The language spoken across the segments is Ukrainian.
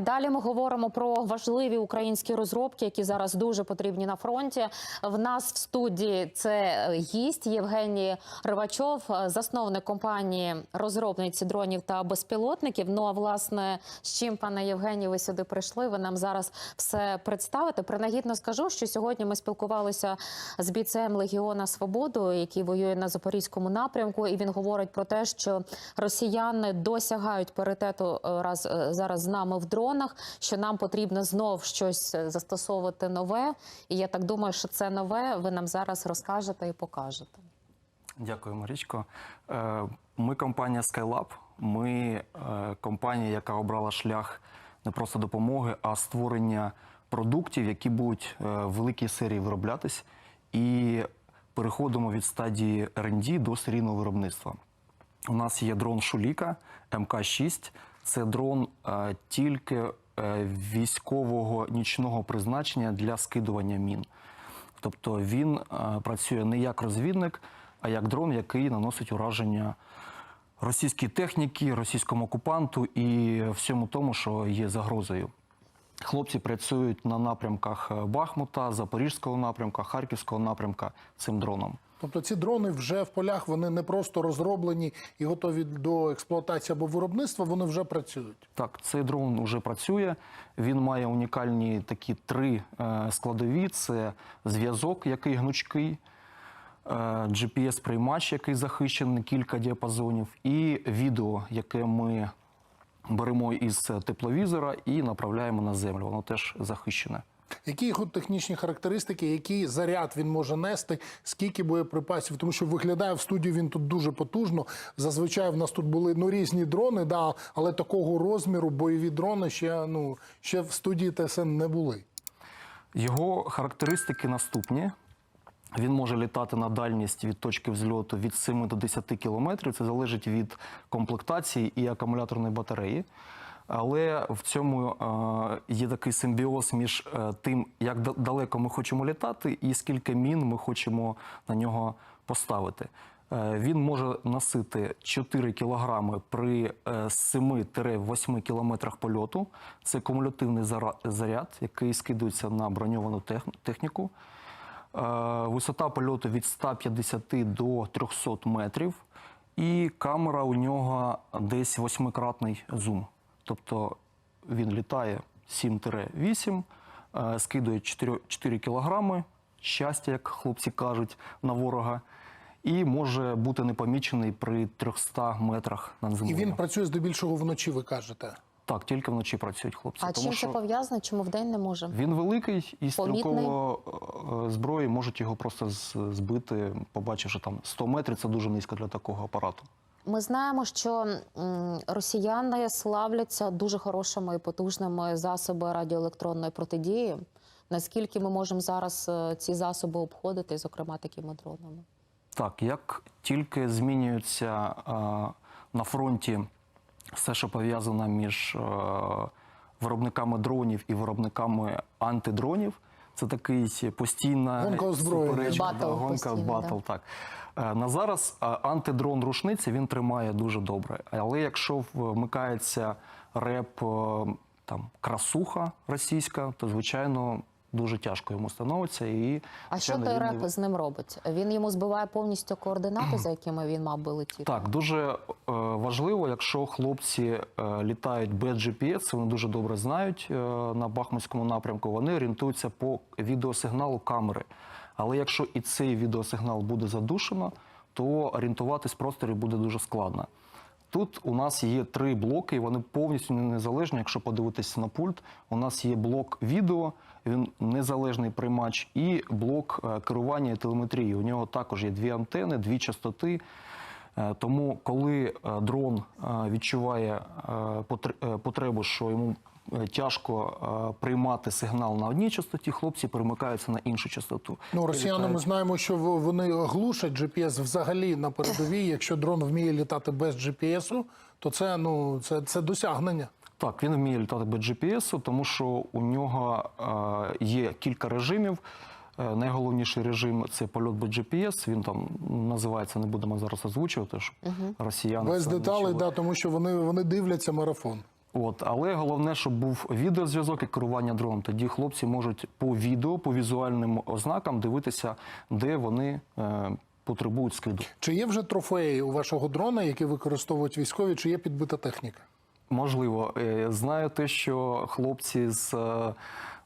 Далі ми говоримо про важливі українські розробки, які зараз дуже потрібні на фронті. В нас в студії це гість Євгеній Ривачов, засновник компанії розробниці дронів та безпілотників. Ну а власне, з чим пане Євгеній, ви сюди прийшли? Ви нам зараз все представите. Принагідно скажу, що сьогодні ми спілкувалися з бійцем Легіона Свободу, який воює на запорізькому напрямку, і він говорить про те, що росіяни досягають паритету е, раз е, зараз з нами в дронах, що нам потрібно знов щось е, застосовувати нове. І я так думаю, що це нове ви нам зараз розкажете і покажете. Дякую, Марічко. Е, Ми компанія Skylab. Ми е, компанія, яка обрала шлях не просто допомоги, а створення продуктів, які будуть в великій серії вироблятись, і переходимо від стадії R&D до серійного виробництва. У нас є дрон Шуліка МК-6. Це дрон е, тільки е, військового нічного призначення для скидування мін. Тобто він е, працює не як розвідник, а як дрон, який наносить ураження російській техніці, російському окупанту і всьому тому, що є загрозою. Хлопці працюють на напрямках Бахмута, Запорізького напрямка, Харківського напрямка цим дроном. Тобто ці дрони вже в полях вони не просто розроблені і готові до експлуатації або виробництва, вони вже працюють. Так, цей дрон вже працює. Він має унікальні такі три е, складові: це зв'язок, який гнучкий, е, GPS-приймач, який захищений кілька діапазонів, і відео, яке ми беремо із тепловізора і направляємо на землю. Воно теж захищене. Які його технічні характеристики, який заряд він може нести, скільки боєприпасів? Тому що виглядає в студії він тут дуже потужно. Зазвичай в нас тут були ну різні дрони, да, але такого розміру бойові дрони ще ну ще в студії ТСН не були. Його характеристики наступні. Він може літати на дальність від точки взльоту від 7 до 10 кілометрів. Це залежить від комплектації і акумуляторної батареї. Але в цьому е, є такий симбіоз між е, тим, як далеко ми хочемо літати, і скільки мін ми хочемо на нього поставити. Е, Він може носити 4 кілограми при е, 7-8 кілометрах польоту. Це кумулятивний заряд, який скидується на броньовану техніку. Висота польоту від 150 до 300 метрів, і камера у нього десь восьмикратний зум. Тобто він літає 7-8, е, скидує 4, 4 кілограми, щастя, як хлопці кажуть, на ворога, і може бути непомічений при 300 метрах над І він працює здебільшого вночі. Ви кажете. Так, тільки вночі працюють хлопці. А тому чим що... це пов'язано? Чому вдень не можемо? Він великий і стрілково е, зброї можуть його просто збити, побачивши там 100 метрів. Це дуже низько для такого апарату. Ми знаємо, що росіяни славляться дуже хорошими і потужними засобами радіоелектронної протидії. Наскільки ми можемо зараз е, ці засоби обходити, зокрема такими дронами? Так, як тільки змінюється е, на фронті все, що пов'язано між е, виробниками дронів і виробниками антидронів, це такий постійна Гонка суперечка, Батл да, гонка постійна, батл. да. Так Е, на зараз е, антидрон рушниці він тримає дуже добре. Але якщо вмикається реп е, там красуха російська, то звичайно дуже тяжко йому становиться і А що той він реп з ним робить? Він йому збиває повністю координати, за якими він мав би летіти? Так, дуже е, важливо, якщо хлопці е, літають без GPS, вони дуже добре знають е, на Бахмутському напрямку, вони орієнтуються по відеосигналу камери. Але якщо і цей відеосигнал буде задушено, то орієнтуватись в просторі буде дуже складно. Тут у нас є три блоки, і вони повністю незалежні. Якщо подивитися на пульт, у нас є блок відео, він незалежний приймач, і блок е, керування і телеметрії. У нього також є дві антени, дві частоти. Е, Тому, коли е, дрон відчуває потребу, що йому тяжко е, приймати сигнал на одній частоті, хлопці перемикаються на іншу частоту. Ну, росіяни ми знаємо, що в- вони глушать GPS взагалі на передовій. Якщо дрон вміє літати без GPS, то це ну це, це досягнення. Так, він вміє літати без GPS, тому що у нього е, є кілька режимів. Е, Найголовніший режим це польот без GPS. Він там називається, не будемо зараз озвучувати, щоб росіяни Без це не деталей, чули. да, тому що вони, вони дивляться марафон. От, але головне, щоб був відеозв'язок і керування дроном. Тоді хлопці можуть по відео, по візуальним ознакам дивитися, де вони е, потребують скиду. Чи є вже трофеї у вашого дрона, які використовують військові, чи є підбита техніка? Можливо, Е, знаю те, що хлопці з е,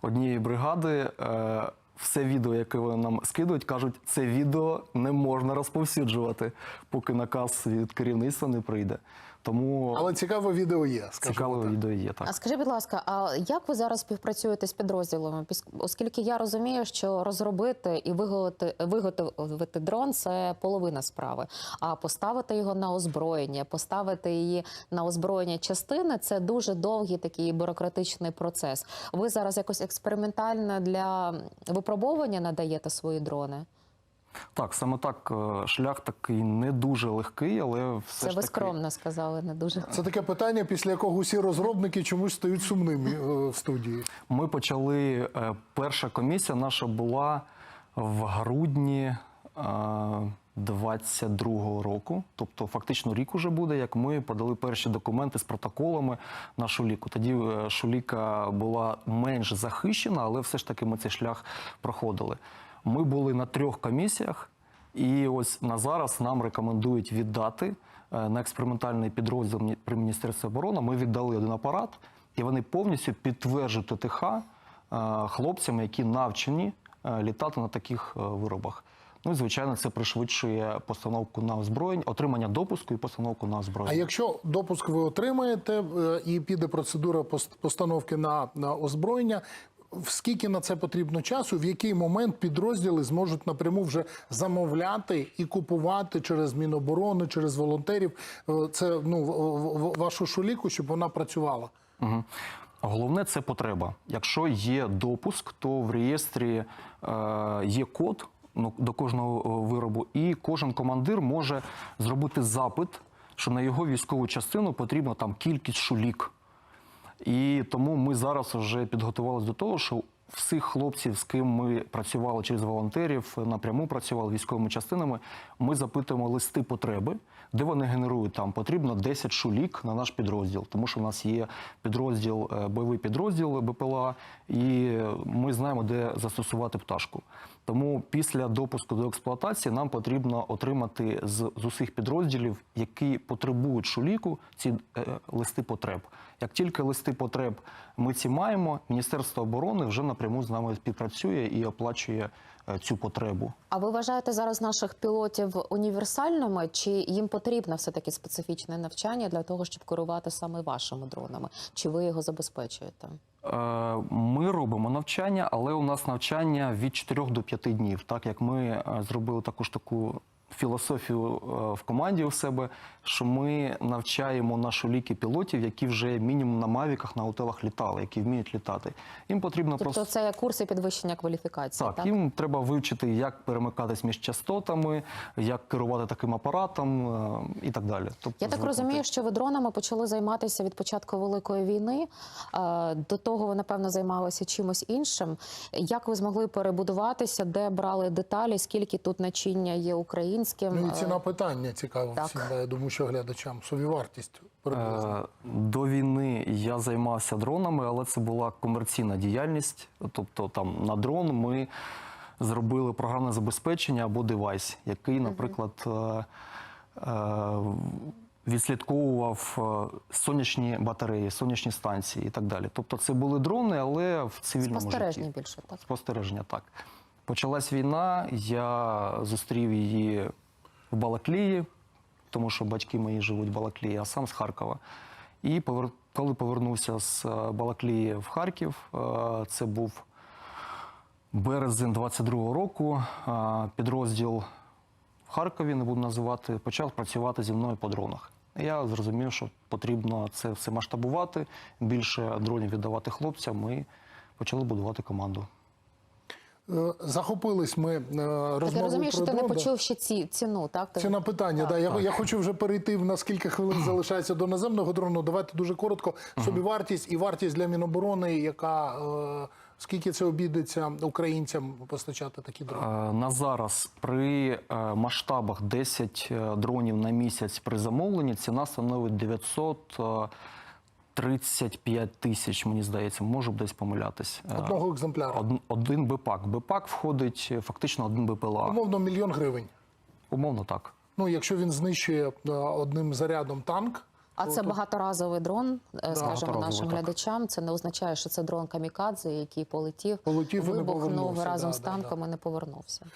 однієї бригади. е, Все відео, яке вони нам скидують, кажуть, це відео не можна розповсюджувати, поки наказ від керівництва не прийде. Тому Але цікаве відео є. скажімо цікаве так. відео є так. А скажіть, будь ласка, а як ви зараз співпрацюєте з підрозділами? Оскільки я розумію, що розробити і виготовити, виготовити дрон це половина справи. А поставити його на озброєння, поставити її на озброєння частини це дуже довгий такий бюрократичний процес. Ви зараз якось експериментально для випробовування надаєте свої дрони? Так, саме так, е, шлях такий не дуже легкий, але все Це ж ви таки скромно сказали, не дуже. Це таке питання, після якого усі розробники чомусь стають сумними е, в студії. Ми почали. е, Перша комісія наша була в грудні е, 22-го року. Тобто, фактично рік уже буде, як ми подали перші документи з протоколами на Шуліку. Тоді Шуліка була менш захищена, але все ж таки ми цей шлях проходили. Ми були на трьох комісіях, і ось на зараз нам рекомендують віддати е, на експериментальний підрозділ при Міністерстві оборони. Ми віддали один апарат, і вони повністю підтверджують ТТХ е, хлопцям, які навчені е, літати на таких виробах. Ну і звичайно, це пришвидшує постановку на озброєння, отримання допуску і постановку на А озброєння. якщо допуск ви отримаєте і піде процедура пост- постановки на, на озброєння, скільки на це потрібно часу, в який момент підрозділи зможуть напряму вже замовляти і купувати через Міноборони, через волонтерів е, це ну вашу шуліку, щоб вона працювала? Угу. Головне це потреба. Якщо є допуск, то в реєстрі е, є код ну, до кожного е, виробу, і кожен командир може зробити запит, що на його військову частину потрібна там кількість шулік. І тому ми зараз вже підготувалися до того, що всіх хлопців, з ким ми працювали через волонтерів, напряму працювали військовими частинами, ми запитуємо листи потреби, де вони генерують там потрібно 10 шулік на наш підрозділ, тому що в нас є підрозділ, е, бойовий підрозділ БПЛА, і ми знаємо, де застосувати пташку. Тому після допуску до експлуатації нам потрібно отримати з, з усіх підрозділів, які потребують шуліку, ці е, листи потреб. Як тільки листи потреб ми ці маємо, Міністерство оборони вже напряму з нами співпрацює і оплачує цю потребу. А ви вважаєте зараз наших пілотів універсальними, чи їм потрібно все таки специфічне навчання для того, щоб керувати саме вашими дронами? Чи ви його забезпечуєте? Е, Ми робимо навчання, але у нас навчання від 4 до 5 днів. Так як ми е, зробили також таку філософію е, в команді у себе, що ми навчаємо нашу ліки пілотів, які вже мінімум на мавіках на готелах літали, які вміють літати. Їм потрібно Тобто просто це курси підвищення кваліфікації, так, так? їм треба вивчити, як перемикатись між частотами, як керувати таким апаратом е, і так далі. Тобто, Я так розумію, що ви дронами почали займатися від початку великої війни. Е, До того ви напевно займалися чимось іншим. Як ви змогли перебудуватися, де брали деталі, скільки тут начиння є українським? Ну і Е, ціна питання цікава так. всім. Я думаю, що глядачам собівартість приблизно. Е, До війни я займався дронами, але це була комерційна діяльність. Тобто, там на дрон ми зробили програмне забезпечення або девайс, який, наприклад, е, відслідковував сонячні батареї, сонячні станції і так далі. Тобто, це були дрони, але в цивільному Спостережні житті. більше, так? Спостереження, так. Почалась війна, я зустрів її в Балаклії, тому що батьки мої живуть в Балаклії, а сам з Харкова. І коли повернувся з е, Балаклії в Харків, е, це був березень 22-го року, е, підрозділ в Харкові, не буду називати, почав працювати зі мною по дронах. Я зрозумів, що потрібно це все масштабувати, більше дронів віддавати хлопцям і почали будувати команду. Е, Захопились ми е, Так я розумію, про що ти не почув ще ці, ціну, так? Ти- Це на питання. Да. Я, я хочу вже перейти в на скільки хвилин залишається до наземного дрону. Давайте дуже коротко. Собівартість і вартість для Міноборони, яка е, скільки це обійдеться українцям постачати такі дрони? Е, На зараз при масштабах 10 е, дронів на місяць при замовленні ціна становить 900, е, 35 тисяч, мені здається, можу б десь помилятись. Е, Одного екземпляра. Од- один БПАК. БПАК входить е, фактично один БПЛА. Умовно, мільйон гривень. Умовно так. Ну, якщо він знищує е, одним зарядом танк, А це багаторазовий дрон, скажімо багаторазовий, нашим так. глядачам. Це не означає, що це дрон камікадзе, який полетів, Полетів вибухнув разом да, з да, танком і не повернувся.